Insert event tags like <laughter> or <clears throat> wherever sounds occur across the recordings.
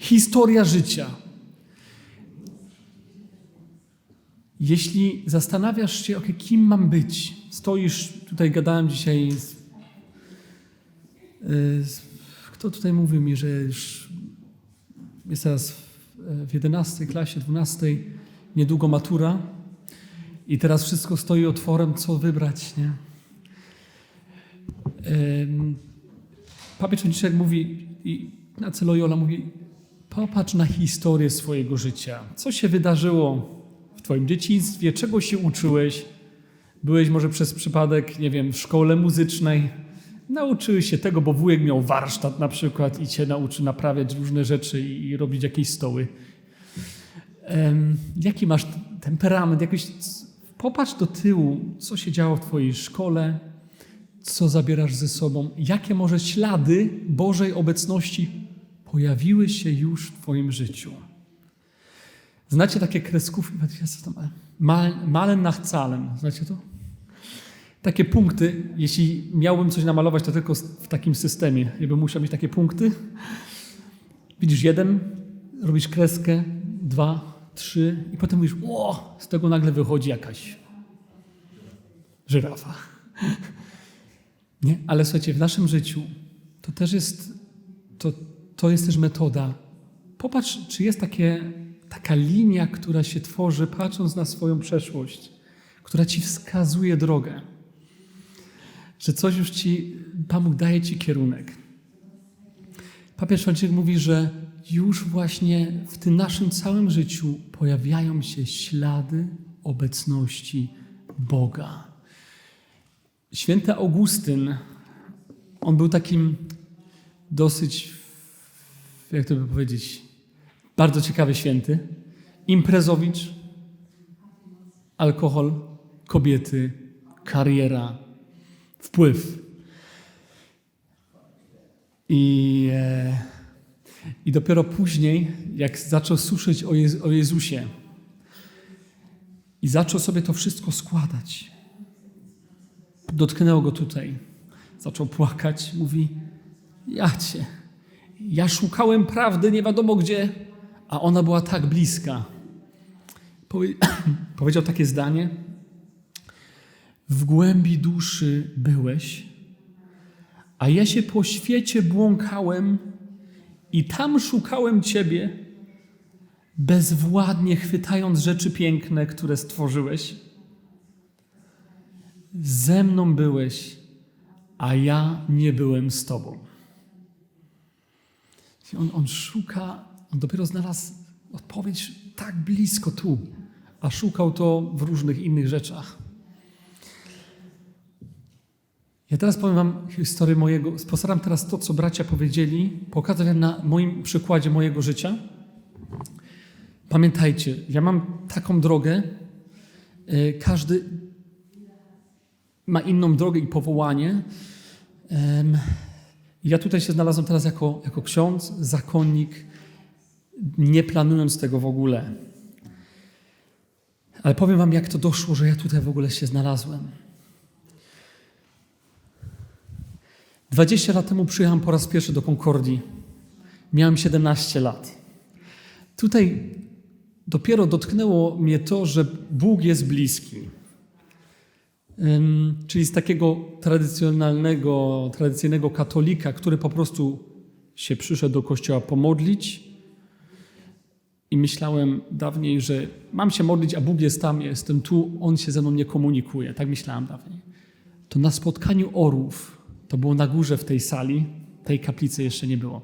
historia życia. Jeśli zastanawiasz się, okay, kim mam być, stoisz, tutaj gadałem dzisiaj z, y, z, kto tutaj mówił mi, że już jest teraz w- w 11 klasie, 12, niedługo matura i teraz wszystko stoi otworem, co wybrać, nie? Papież Franciszek mówi, i Ignacy Loyola mówi, popatrz na historię swojego życia. Co się wydarzyło w twoim dzieciństwie, czego się uczyłeś? Byłeś może przez przypadek, nie wiem, w szkole muzycznej, nauczyłeś się tego, bo wujek miał warsztat na przykład i cię nauczy naprawiać różne rzeczy i, robić jakieś stoły. Jaki masz temperament? Jakoś, popatrz do tyłu, co się działo w twojej szkole, co zabierasz ze sobą, jakie może ślady Bożej obecności pojawiły się już w Twoim życiu. Znacie takie kreskówki? Mal, malen nach Zahlen. Znacie to? Takie punkty, jeśli miałbym coś namalować, to tylko w takim systemie. Ja bym musiał mieć takie punkty. Widzisz jeden, robisz kreskę, dwa, trzy i potem mówisz, o, z tego nagle wychodzi jakaś żyrafa. <laughs> Nie? Ale słuchajcie, w naszym życiu to też jest, to, to jest też metoda. Popatrz, czy jest takie, taka linia, która się tworzy, patrząc na swoją przeszłość, która ci wskazuje drogę. Że coś już ci, Pan Bóg daje ci kierunek. Papież Franciszek mówi, że już właśnie w tym naszym całym życiu pojawiają się ślady obecności Boga. Święty Augustyn, on był takim dosyć, jak to by powiedzieć, bardzo ciekawy święty. Imprezowicz, alkohol, kobiety, kariera, wpływ. I, e, I dopiero później, jak zaczął słyszeć o, Jezu, o Jezusie i zaczął sobie to wszystko składać, dotknęło go tutaj. Zaczął płakać, mówi: Ja cię. Ja szukałem prawdy nie wiadomo gdzie, a ona była tak bliska. Powie- <clears throat> Powiedział takie zdanie: W głębi duszy byłeś, a ja się po świecie błąkałem i tam szukałem ciebie, bezwładnie chwytając rzeczy piękne, które stworzyłeś ze mną byłeś, a ja nie byłem z tobą. On, on szuka, on dopiero znalazł odpowiedź tak blisko tu, a szukał to w różnych innych rzeczach. Ja teraz powiem Wam historię mojego. Postaram teraz to, co bracia powiedzieli, pokazać na moim przykładzie mojego życia. Pamiętajcie, ja mam taką drogę. y, Każdy ma inną drogę i powołanie. Ja tutaj się znalazłem teraz jako, jako ksiądz, zakonnik, nie planując tego w ogóle. Ale powiem Wam, jak to doszło, że ja tutaj w ogóle się znalazłem. 20 lat temu przyjechałem po raz pierwszy do Konkordii. Miałem 17 lat. Tutaj dopiero dotknęło mnie to, że Bóg jest bliski. Czyli z takiego tradycjonalnego, tradycyjnego katolika, który po prostu się przyszedł do kościoła pomodlić i myślałem dawniej, że mam się modlić, a Bóg jest tam, jestem tu, On się ze mną nie komunikuje. Tak myślałem dawniej. To na spotkaniu orłów, to było na górze w tej sali, tej kaplicy jeszcze nie było.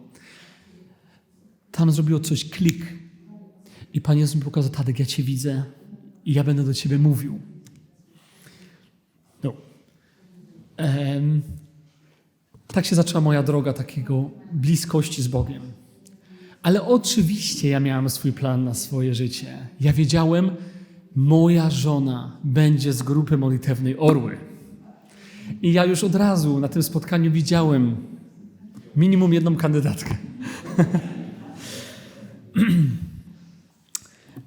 Tam zrobiło coś klik i Pan Jezus mi pokazał, Tadek, ja Cię widzę i ja będę do Ciebie mówił. No. Em, tak się zaczęła moja droga takiego bliskości z Bogiem. Ale oczywiście ja miałem swój plan na swoje życie. Ja wiedziałem, moja żona będzie z grupy modlitewnej Orły. I ja już od razu na tym spotkaniu widziałem minimum jedną kandydatkę. <clears throat>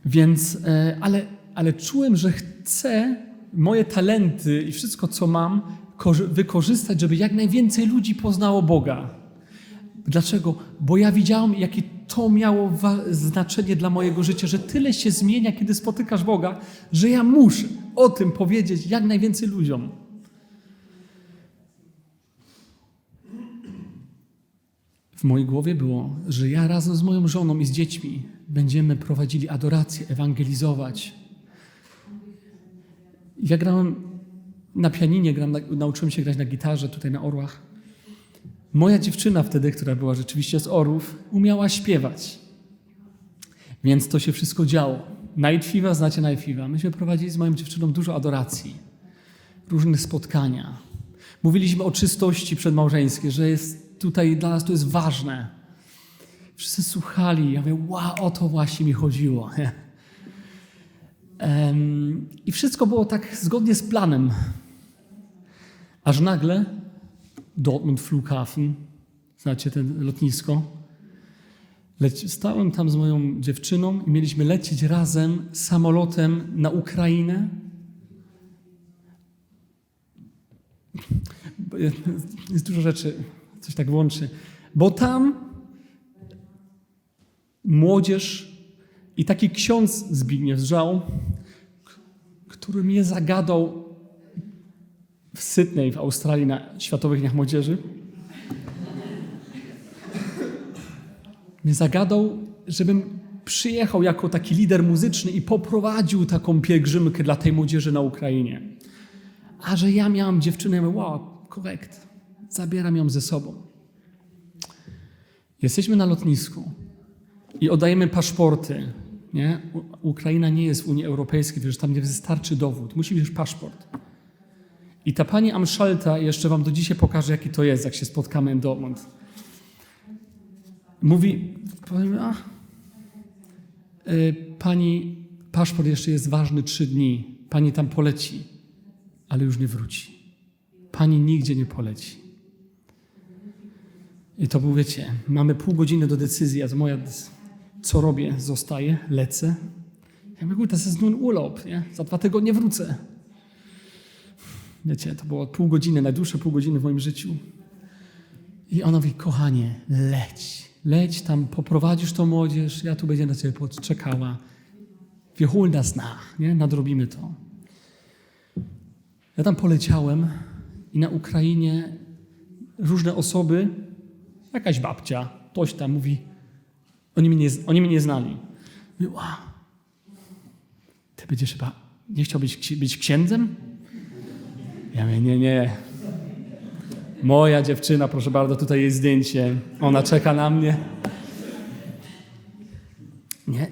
Więc, e, ale, ale czułem, że chcę moje talenty i wszystko, co mam, wykorzystać, żeby jak najwięcej ludzi poznało Boga. Dlaczego? Bo ja widziałem, jaki to miało znaczenie dla mojego życia, że tyle się zmienia, kiedy spotykasz Boga, że ja muszę o tym powiedzieć jak najwięcej ludziom. W mojej głowie było, że ja razem z moją żoną i z dziećmi będziemy prowadzili adorację, ewangelizować. Ja grałem na pianinie, gram na, nauczyłem się grać na gitarze, tutaj na orłach. Moja dziewczyna wtedy, która była rzeczywiście z orłów, umiała śpiewać. Więc to się wszystko działo. Night znacie Night. Myśmy prowadzili z moją dziewczyną dużo adoracji, różne spotkania. Mówiliśmy o czystości przedmałżeńskiej, że jest tutaj dla nas to jest ważne. Wszyscy słuchali. Ja mówię, wow, o to właśnie mi chodziło. <laughs> I wszystko było tak zgodnie z planem. Aż nagle Dortmund Flughafen, znacie ten lotnisko. Leci, stałem tam z moją dziewczyną i mieliśmy lecieć razem samolotem na Ukrainę. Jest dużo rzeczy, coś tak łączy. Bo tam młodzież i taki ksiądz Zbigniew Żał, który mnie zagadał w Sydney w Australii na Światowych Dniach Młodzieży. Mnie zagadał, żebym przyjechał jako taki lider muzyczny i poprowadził taką pielgrzymkę dla tej młodzieży na Ukrainie. A że ja miałam dziewczynę, ja wow, korekt, zabieram ją ze sobą. Jesteśmy na lotnisku i oddajemy paszporty. Nie? Ukraina nie jest w Unii Europejskiej, wiesz, tam nie wystarczy dowód, musi mieć paszport. I ta pani Amszalta, jeszcze wam do dzisiaj pokażę, jaki to jest, jak się spotkamy w Dortmund. Mówi, a, y, pani, paszport jeszcze jest ważny trzy dni. Pani tam poleci, ale już nie wróci. Pani nigdzie nie poleci. I to był, wiecie, mamy pół godziny do decyzji, a to moja, co robię? Zostaję, lecę. Ja mówię, to jest nun urlaub, nie? Za dwa tygodnie wrócę. Wiecie, to było pół godziny, najdłuższe pół godziny w moim życiu. I ona mówi, kochanie, leć, leć tam, poprowadzisz tą młodzież, ja tu będę na ciebie czekała. Das nach, nie? Nadrobimy to. Ja tam poleciałem i na Ukrainie różne osoby, jakaś babcia, ktoś tam mówi, oni mnie nie, oni mnie nie znali. Mówię, wow, ty będziesz chyba, nie chciałbyś ksi- być księdzem? Ja mówię, nie, nie. Moja dziewczyna, proszę bardzo, tutaj jest zdjęcie. Ona czeka na mnie. Nie?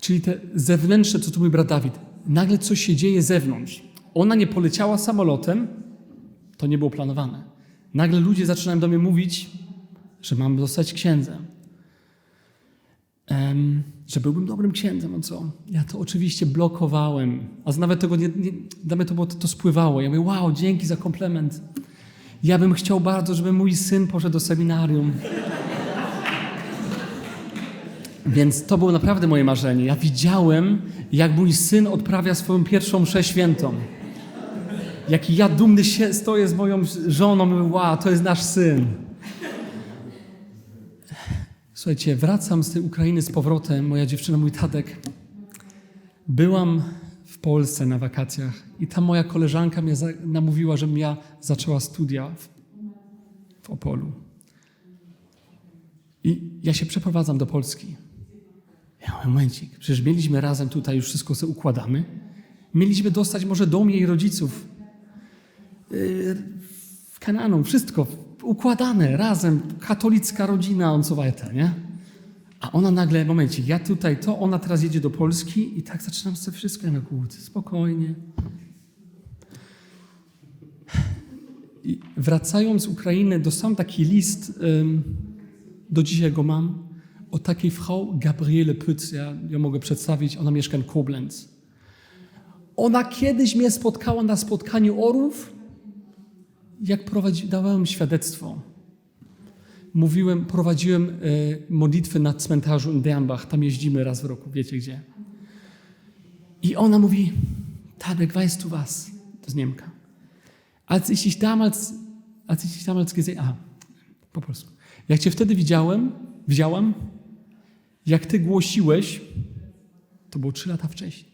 Czyli te zewnętrzne, co tu mówi brat Dawid, nagle coś się dzieje zewnątrz. Ona nie poleciała samolotem, to nie było planowane. Nagle ludzie zaczynają do mnie mówić, że mam zostać księdzem. Że byłbym dobrym księdzem, a co? Ja to oczywiście blokowałem, a nawet tego nie, nie dla mnie to, było, to, to spływało. Ja mówię, wow, dzięki za komplement. Ja bym chciał bardzo, żeby mój syn poszedł do seminarium. Więc to było naprawdę moje marzenie. Ja widziałem, jak mój syn odprawia swoją pierwszą mszę świętą. Jaki ja dumny się stoję z moją żoną, wow, to jest nasz syn. Słuchajcie, wracam z tej Ukrainy z powrotem. Moja dziewczyna, mój tatek. Byłam w Polsce na wakacjach i tam moja koleżanka mnie namówiła, żebym ja zaczęła studia w, w Opolu. I ja się przeprowadzam do Polski. Ja mówię, momencik, przecież mieliśmy razem tutaj, już wszystko sobie układamy. Mieliśmy dostać może dom jej rodziców. Yy, w Kananu, wszystko układane razem, katolicka rodzina, on co weiter, nie? A ona nagle, momencik, ja tutaj to, ona teraz jedzie do Polski i tak zaczynam sobie wszystko, ja mówię, spokojnie. I wracając z Ukrainy, dostałem taki list, do dzisiaj go mam, o takiej Frau Gabriele Pütz, ja ją mogę przedstawić, ona mieszka w Koblenz. Ona kiedyś mnie spotkała na spotkaniu orów, jak prowadzi, dawałem świadectwo. Mówiłem, prowadziłem e, modlitwy na cmentarzu in Dernbach, tam jeździmy raz w roku, wiecie gdzie. I ona mówi, Tadek, weißt du was? To jest Niemka. Als ich dich damals, als ich dich damals gesehen, aha, po polsku. Jak cię wtedy widziałem, widziałam, jak ty głosiłeś, to było trzy lata wcześniej,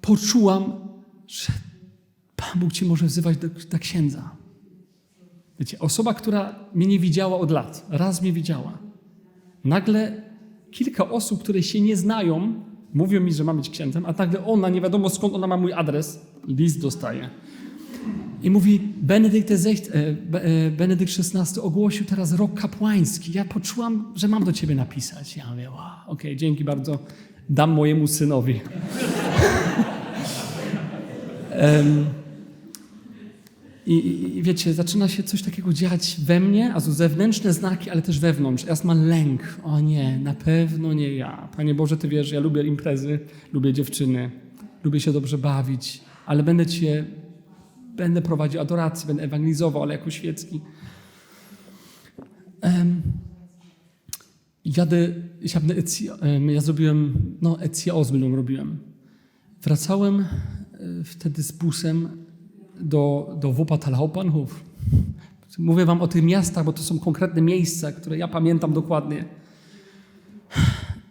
poczułam, że Pan Bóg cię może wzywać do, do księdza. Wiecie, osoba, która mnie nie widziała od lat, raz mnie widziała. Nagle kilka osób, które się nie znają, mówią mi, że mam być księdzem, a nagle ona, nie wiadomo skąd ona ma mój adres, list dostaje. I mówi, Benedykt, e, e, Benedykt XVI ogłosił teraz rok kapłański. Ja poczułam, że mam do ciebie napisać. Ja mówię, wow, okej, dzięki bardzo, dam mojemu synowi. <laughs> Em, I, i, wiecie, zaczyna się coś takiego dziać we mnie, a to zewnętrzne znaki, ale też wewnątrz. Ja mam lęk. O nie, na pewno nie ja. Panie Boże, Ty wiesz, ja lubię imprezy, lubię dziewczyny, lubię się dobrze bawić, ale będę Cię, będę prowadził adorację, będę ewangelizował, ale jako świecki. Em, jadę, em, ja zrobiłem, no Ecja Ozmylą robiłem. Wracałem e, wtedy z busem do, do Hauptbahnhof. Mówię wam o tych miastach, bo to są konkretne miejsca, które ja pamiętam dokładnie.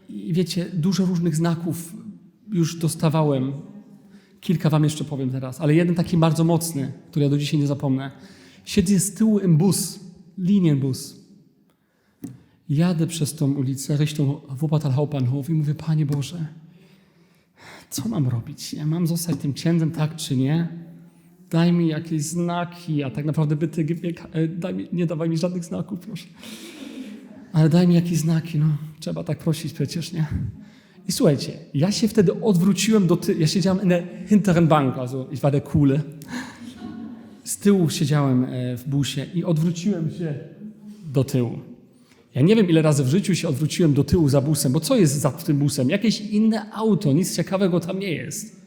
I wiecie, dużo różnych znaków już dostawałem. Kilka wam jeszcze powiem teraz, ale jeden taki bardzo mocny, który ja do dzisiaj nie zapomnę. Siedzę z tyłu bus, linienbus. Jadę przez tą ulicę, Richtung Wuppertal Hauptbahnhof i mówię, Panie Boże, co mam robić? Ja mam zostać tym księdzem, tak czy nie? Daj mi jakieś znaki, a tak naprawdę byty, daj mi, nie dawaj mi żadnych znaków, proszę. Ale daj mi jakieś znaki, no. Trzeba tak prosić przecież, nie? I słuchajcie, ja się wtedy odwróciłem do tyłu. Ja siedziałem in der hinteren Bank, also ich war der Coole. Z tyłu siedziałem e, w busie i odwróciłem się do tyłu. Ja nie wiem, ile razy w życiu się odwróciłem do tyłu za busem, bo co jest za tym busem? Jakieś inne auto, nic ciekawego tam nie jest.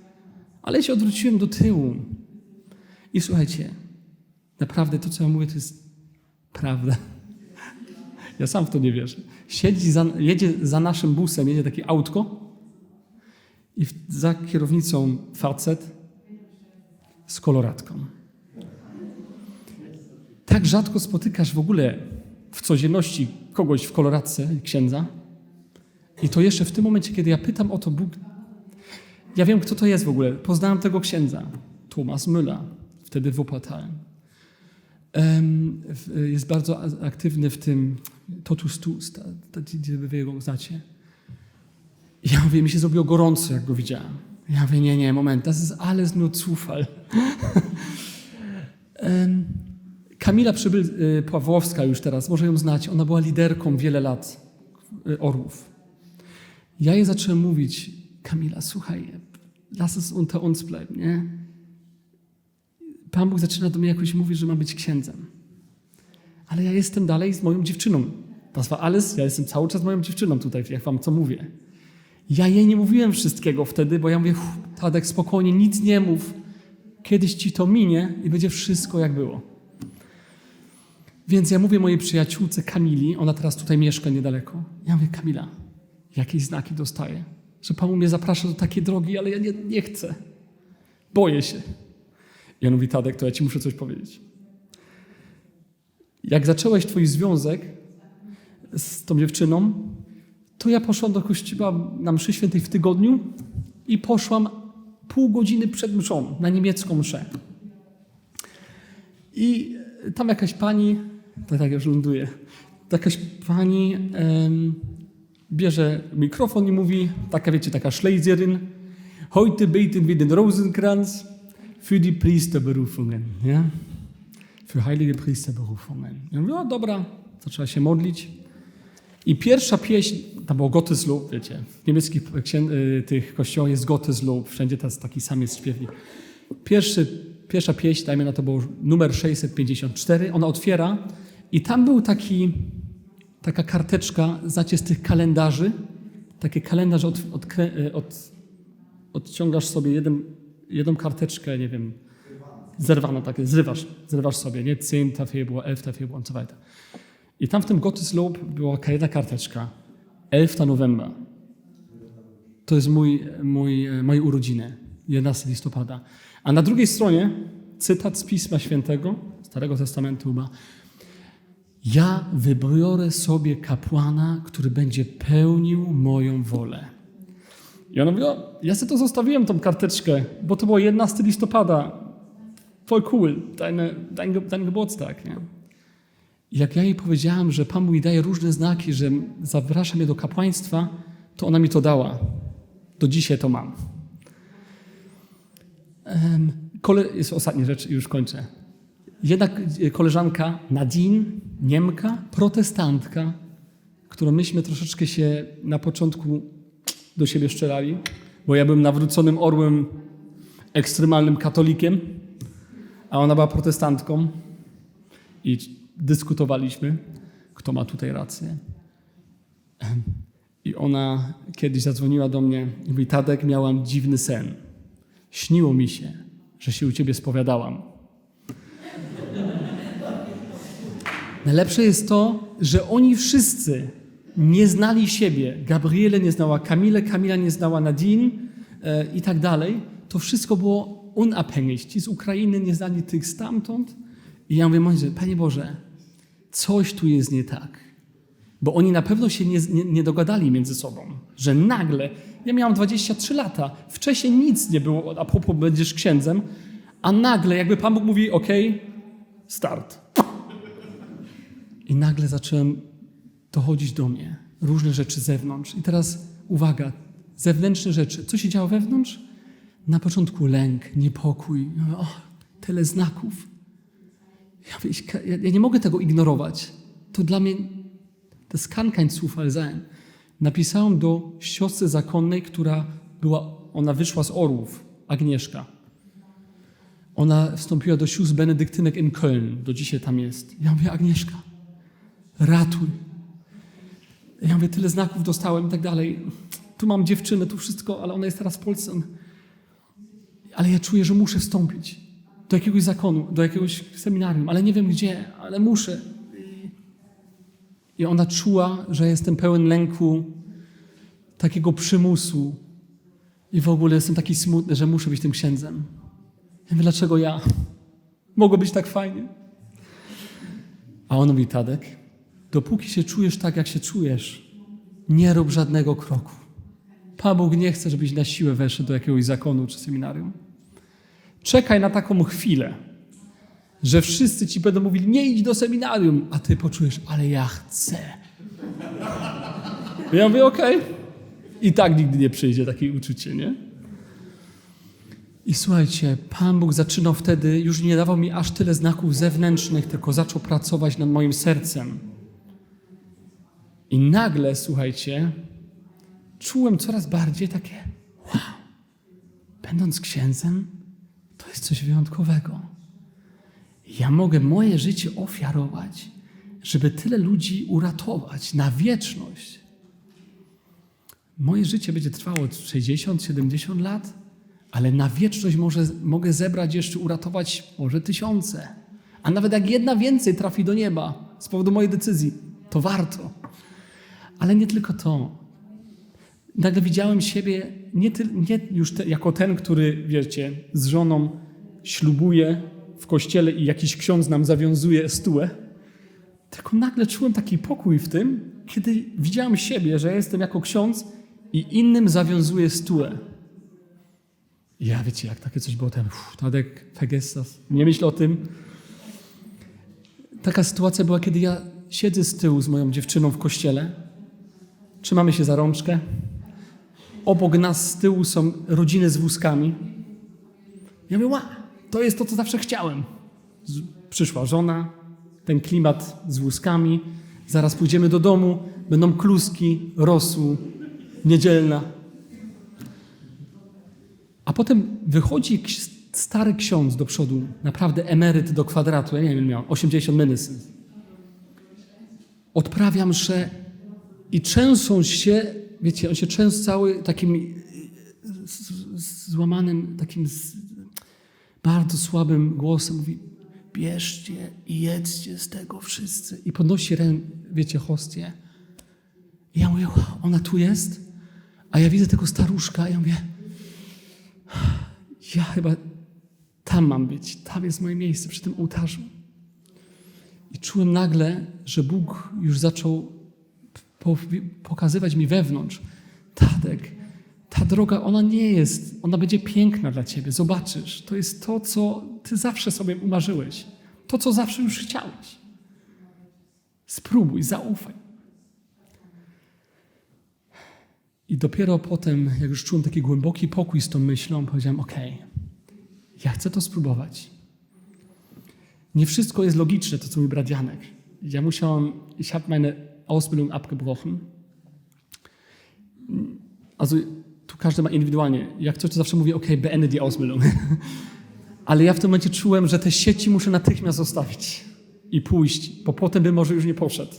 Ale się odwróciłem do tyłu. I słuchajcie, naprawdę to, co ja mówię, to jest prawda. Ja sam w to nie wierzę. Siedzi za, jedzie za naszym busem, jedzie takie autko i za kierownicą facet z koloratką. Tak rzadko spotykasz w ogóle w codzienności kogoś w koloradce, księdza. I to jeszcze w tym momencie, kiedy ja pytam o to, Bóg. Ja wiem, kto to jest w ogóle. Poznałem tego księdza. Thomas Müller, wtedy Wuppertal. Jest bardzo aktywny w tym Totus ta- gdzie wy go znacie. Ja mówię, mi się zrobiło gorąco, jak go widziałem. Ja mówię, nie, nie, moment, das ist alles nur Zufall. <laughs> Kamila Przybyl y, już teraz, może ją znacie, ona była liderką wiele lat y, Orłów. Ja jej zacząłem mówić, Kamila, słuchaj, lass es unter uns bleiben, nie? Pan Bóg zaczyna do mnie jakoś mówić, że mam być księdzem. Ale ja jestem dalej z moją dziewczyną. War alles, ja jestem cały czas moją dziewczyną tutaj, jak wam co mówię. Ja jej nie mówiłem wszystkiego wtedy, bo ja mówię, "Uff, Tadek, spokojnie, nic nie mów. Kiedyś ci to minie i będzie wszystko jak było. Więc ja mówię mojej przyjaciółce Kamili, ona teraz tutaj mieszka niedaleko. Ja mówię, Kamila, jakieś znaki dostaję, że Pan mnie zaprasza do takiej drogi, ale ja nie, nie chcę. Boję się. I on mówi, Tadek, to ja ci muszę coś powiedzieć. Jak zacząłeś twój związek z tą dziewczyną, to ja poszłam do kościoła na mszy świętej w tygodniu i poszłam pół godziny przed mszą na niemiecką mszę. I tam jakaś pani, to tak już ląduje, jakaś pani em, bierze mikrofon i mówi, taka wiecie, taka Schleiserin, heute beten wir den Rosenkranz für die Priesterberufungen, ja? Für heilige Priesterberufungen. Ja mówię, o dobra, zaczęła się modlić. I pierwsza pieśń, tam było Gotteslob, wiecie, w niemieckich y, tych kościołach jest Gotteslob, wszędzie teraz taki sam jest śpiewnik. Pierwszy, pierwsza pieśń, dajmy na to, było numer 654, ona otwiera i tam był taki, taka karteczka, znacie, z tych kalendarzy, takie kalendarz od, od, od, odciągasz sobie jeden, jedną karteczkę, nie wiem, zerwano takie, zrywasz, zrywasz sobie, nie, 10 februar, 11 februar und so weiter. I tam w tym Gotteslob była jedna karteczka, 11 November. To jest mój, mój, moje urodziny, 11 listopada. A na drugiej stronie cytat z Pisma Świętego, Starego Testamentu chyba. Ja wybiorę sobie kapłana, który będzie pełnił moją wolę. I ona mówi, o, ja sobie to zostawiłem, tą karteczkę, bo to było 11 listopada. Voll cool, deine, dein, Ge- dein Geburtstag. Nie? I jak ja jej powiedziałem, że Pan mi daje różne znaki, że zaprasza mnie do kapłaństwa, to ona mi to dała. Do dzisiaj to mam. Kole, jest ostatnia rzecz i już kończę. Jedna k- koleżanka, Nadine, Niemka, protestantka, którą myśmy troszeczkę się na początku do siebie szczerali, bo ja byłem nawróconym orłem, ekstremalnym katolikiem, a ona była protestantką i dyskutowaliśmy, kto ma tutaj rację. I ona kiedyś zadzwoniła do mnie i mówi, Tadek, miałam dziwny sen. Śniło mi się, że się u ciebie spowiadałam. Najlepsze jest to, że oni wszyscy nie znali siebie. Gabriele nie znała Kamile, Kamila nie znała Nadine e, i tak dalej. To wszystko było unabhängig. Ci z Ukrainy nie znali tych stamtąd. I ja mówię, Mojże, Panie Boże, coś tu jest nie tak. Bo oni na pewno się nie, nie, nie dogadali między sobą. Że nagle, ja miałam 23 lata, wcześniej nic nie było, a propos będziesz księdzem, a nagle jakby Pan Bóg mówi, ok, start. I nagle zacząłem dochodzić do mnie różne rzeczy z zewnątrz. I teraz uwaga, zewnętrzne rzeczy. Co się działo wewnątrz? Na początku lęk, niepokój. O, tyle znaków. Ja, ja, ja nie mogę tego ignorować. To dla mnie, kann kein Zufall sein. Napisałem do siostry zakonnej, która była, ona wyszła z Orłów, Agnieszka. Ona wstąpiła do sióstr benedyktynek in Köln. Do dzisiaj tam jest. Ja mówię, Agnieszka, ratuj. Ja mówię, tyle znaków dostałem i tak dalej. Tu mam dziewczynę, tu wszystko, ale ona jest teraz w Polsce. Ale ja czuję, że muszę wstąpić do jakiegoś zakonu, do jakiegoś seminarium, ale nie wiem gdzie, ale muszę. I ona czuła, że jestem pełen lęku, takiego przymusu i w ogóle jestem taki smutny, że muszę być tym księdzem. Ja mówię, dlaczego ja? Mogło być tak fajnie. A on mówi, Tadek, dopóki się czujesz tak, jak się czujesz, nie rób żadnego kroku. Pan Bóg nie chce, żebyś na siłę weszł do jakiegoś zakonu czy seminarium. Czekaj na taką chwilę, że wszyscy ci będą mówili, nie idź do seminarium, a ty poczujesz, ale ja chcę. Ja mówię, okej. I tak nigdy nie przyjdzie takie uczucie, nie? I słuchajcie, Pan Bóg zaczynał wtedy, już nie dawał mi aż tyle znaków zewnętrznych, tylko zaczął pracować nad moim sercem. I nagle, słuchajcie, czułem coraz bardziej takie, wow, będąc księdzem, to jest coś wyjątkowego. Ja mogę moje życie ofiarować, żeby tyle ludzi uratować na wieczność. Moje życie będzie trwało 60-70 lat, ale na wieczność może, mogę zebrać jeszcze, uratować może tysiące. A nawet jak jedna więcej trafi do nieba z powodu mojej decyzji, to warto. Ale nie tylko to. Nagle widziałem siebie nie, ty, nie już te, jako ten, który, wiecie, z żoną ślubuje w kościele i jakiś ksiądz nam zawiązuje stułę, tylko nagle czułem taki pokój w tym, kiedy widziałem siebie, że jestem jako ksiądz i innym zawiązuję stułę. I Ja wiecie, jak takie coś było ten, Tadek, Fegestas, nie myśl o tym. Taka sytuacja była, kiedy ja siedzę z tyłu z moją dziewczyną w kościele, trzymamy się za rączkę, obok nas z tyłu są rodziny z wózkami. Ja mówię, ła, to jest to, co zawsze chciałem. Przyszła żona, ten klimat z wózkami, zaraz pójdziemy do domu, będą kluski, rosół, niedzielna. A potem wychodzi stary ksiądz do przodu, naprawdę emeryt do kwadratu, ja nie wiem, miał 80 minysy. Odprawia mszę i trzęsą się, wiecie, on się trzęsł cały takim y, złamanym, takim bardzo słabym głosem. Mówi, bierzcie i jedzcie z tego wszyscy. I podnosi rę, wiecie, hostię. I ja mówię, "Wow, ona tu jest? A ja widzę tego staruszka i ja mówię, ja chyba tam mam być, tam jest moje miejsce przy tym ołtarzu. I czułem nagle, że Bóg już zaczął pokazywać mi wewnątrz, Tadek, ta droga, ona nie jest, ona będzie piękna dla ciebie, zobaczysz. To jest to, co ty zawsze sobie umarzyłeś. To, co zawsze już chciałeś. Spróbuj, zaufaj. I dopiero potem, jak już czułem taki głęboki pokój z tą myślą, powiedziałem: OK, ja chcę to spróbować. Nie wszystko jest logiczne, to co mówi brat Janek. Ja musiałam, ich habe meine Ausbildung abgebrochen. Also, tu każdy ma indywidualnie. Jak coś, to zawsze mówię, OK, beende die Ausbildung. <laughs> Ale ja w tym momencie czułem, że te sieci muszę natychmiast zostawić i pójść, bo potem bym może już nie poszedł.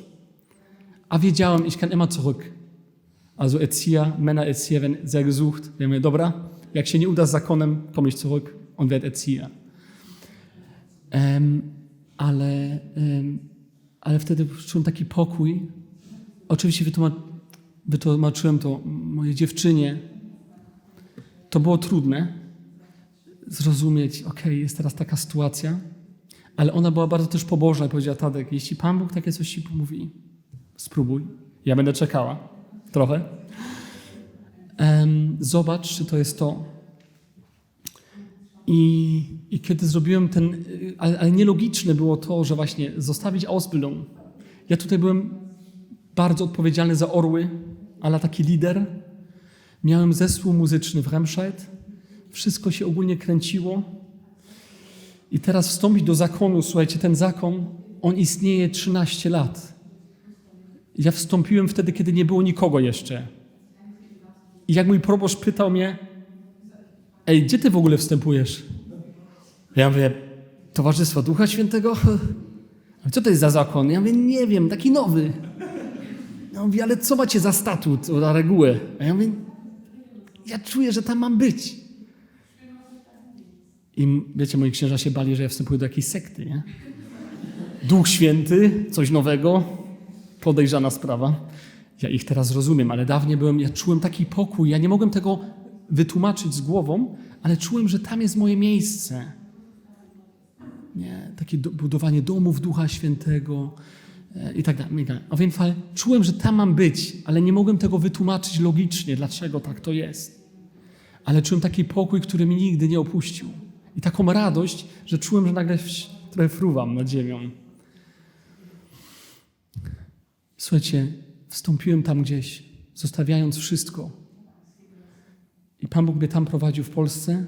A wiedziałem, ich kann immer zurück. Also Erzieher, Männer Erzieher werden sehr gesucht. Ja mówię, dobra, jak się nie uda z zakonem, komme ich zurück und werde Erzieher. Ale, ale wtedy czułem taki pokój. Oczywiście wytłuma- wytłumaczyłem to mojej dziewczynie. To było trudne zrozumieć, ok, jest teraz taka sytuacja, ale ona była bardzo też pobożna i powiedziała, Tadek, jeśli Pan Bóg takie coś ci mówi, spróbuj. Ja będę czekała trochę. Em, zobacz, czy to jest to. I, I kiedy zrobiłem ten, ale, ale nielogiczne było to, że właśnie zostawić Ausbildung. Ja tutaj byłem bardzo odpowiedzialny za Orły, ale taki lider. Miałem zespół muzyczny w Remscheid. Wszystko się ogólnie kręciło. I teraz wstąpić do zakonu, słuchajcie, ten zakon, on istnieje 13 lat. Ja wstąpiłem wtedy, kiedy nie było nikogo jeszcze. I jak mój proboszcz pytał mnie, ej, gdzie ty w ogóle wstępujesz? Ja mówię, Towarzystwo Ducha Świętego? <laughs> A co to jest za zakon? Ja mówię, nie wiem, taki nowy. Ja mówię, ale co macie za statut, za regułę? A ja mówię, ja czuję, że tam mam być. I wiecie, moi księża się bali, że ja wstępuję do jakiejś sekty, nie? Duch Święty, coś nowego, podejrzana sprawa. Ja ich teraz rozumiem, ale dawniej byłem, ja czułem taki pokój, ja nie mogłem tego wytłumaczyć z głową, ale czułem, że tam jest moje miejsce. Nie, takie do, budowanie domów Ducha Świętego e, i tak dalej. A więc czułem, że tam mam być, ale nie mogłem tego wytłumaczyć logicznie, dlaczego tak to jest. Ale czułem taki pokój, który mi nigdy nie opuścił. I taką radość, że czułem, że nagle trochę fruwam nad ziemią. Słuchajcie, wstąpiłem tam gdzieś, zostawiając wszystko. I Pan Bóg mnie tam prowadził w Polsce.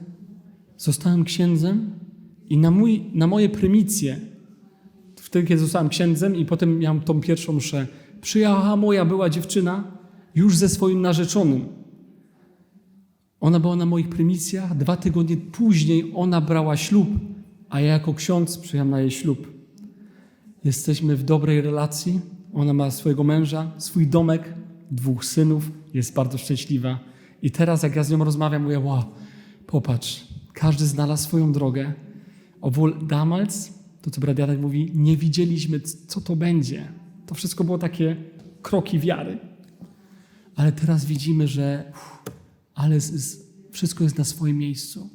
Zostałem księdzem i na, mój, na moje prymicje, wtedy kiedy zostałem księdzem i potem miałem tą pierwszą mszę, przyjechała moja była dziewczyna już ze swoim narzeczonym. Ona była na moich prymicjach, dwa tygodnie później ona brała ślub, a ja jako ksiądz przyjechałem na jej ślub. Jesteśmy w dobrej relacji. Ona ma swojego męża, swój domek, dwóch synów, jest bardzo szczęśliwa. I teraz, jak ja z nią rozmawiam, mówię: Wow, popatrz, każdy znalazł swoją drogę. Obwohl damals, to co brat Janek mówi, nie widzieliśmy, co to będzie. To wszystko było takie kroki wiary. Ale teraz widzimy, że uff, ale wszystko jest na swoim miejscu.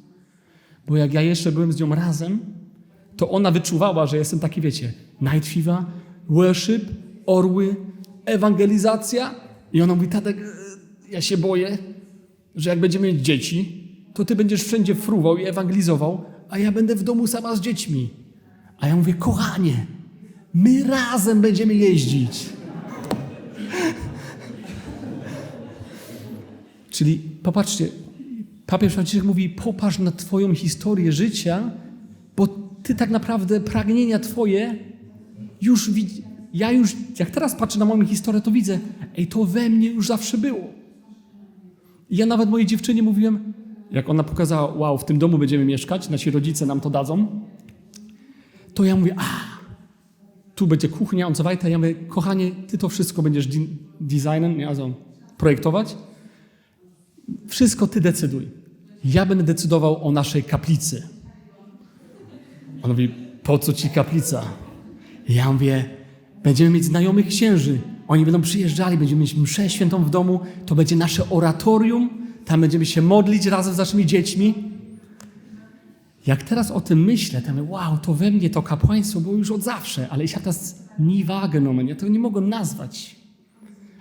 Bo jak ja jeszcze byłem z nią razem, to ona wyczuwała, że jestem taki, wiecie, night fever, worship, orły, ewangelizacja. I ona mówi, Tadek, ja się boję, że jak będziemy mieć dzieci, to ty będziesz wszędzie fruwał i ewangelizował, a ja będę w domu sama z dziećmi. A ja mówię, kochanie, my razem będziemy jeździć. <laughs> Czyli popatrzcie, papież Franciszek mówi, popatrz na Twoją historię życia, bo Ty tak naprawdę pragnienia Twoje już widzi. Ja już, jak teraz patrzę na moją historię, to widzę, ej, to we mnie już zawsze było. I ja nawet mojej dziewczynie mówiłem, jak ona pokazała, wow, w tym domu będziemy mieszkać, nasi rodzice nam to dadzą, to ja mówię, a, tu będzie kuchnia und so. Ja mówię, kochanie, ty to wszystko będziesz designen, nie, also projektować. Wszystko ty decyduj. Ja będę decydował o naszej kaplicy. On mówi, po co ci kaplica? Ja mówię, będziemy mieć znajomych księży. Oni będą przyjeżdżali, będziemy mieć mszę świętą w domu. To będzie nasze oratorium. Tam będziemy się modlić razem z naszymi dziećmi. Jak teraz o tym myślę, to mówię, wow, to we mnie to kapłaństwo było już od zawsze, ale ich das nie wahrgenommen. Ja tego nie mogłem nazwać.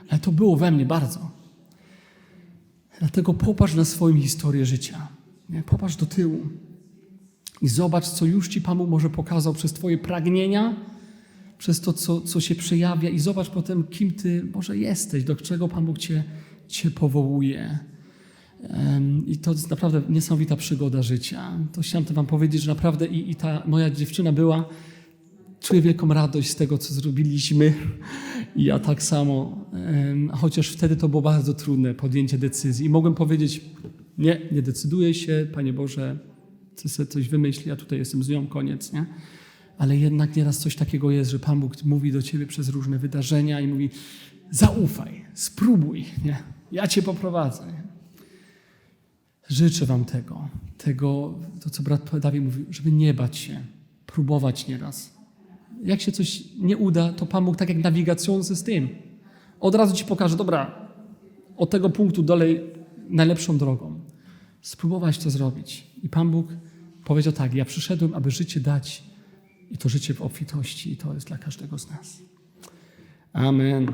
Ale to było we mnie bardzo. Dlatego popatrz na swoją historię życia. Nie? Popatrz do tyłu i zobacz, co już Ci Pan Bóg może pokazał przez Twoje pragnienia, przez to, co, co się przejawia i zobacz potem, kim Ty może jesteś, do czego Pan Bóg Cię, cię powołuje. I to jest naprawdę niesamowita przygoda życia. To chciałem Wam powiedzieć, że naprawdę i, i ta moja dziewczyna była, czuję wielką radość z tego, co zrobiliśmy. I ja tak samo, chociaż wtedy to było bardzo trudne podjęcie decyzji. I mogłem powiedzieć, nie, nie decyduję się, Panie Boże, Ty sobie coś wymyśl, ja tutaj jestem z nią, koniec, nie? Ale jednak nieraz coś takiego jest, że Pan Bóg mówi do Ciebie przez różne wydarzenia i mówi, zaufaj, spróbuj, nie? Ja Cię poprowadzę. Nie? Życzę Wam tego, tego, to co brat Dawid mówił, żeby nie bać się, próbować nieraz. Jak się coś nie uda, to Pan Bóg tak jak nawigacją system. Od razu Ci pokaże, dobra, od tego punktu dalej najlepszą drogą. Spróbować to zrobić. I Pan Bóg powiedział tak, ja przyszedłem, aby życie dać i to życie w obfitości i to jest dla każdego z nas. Amen.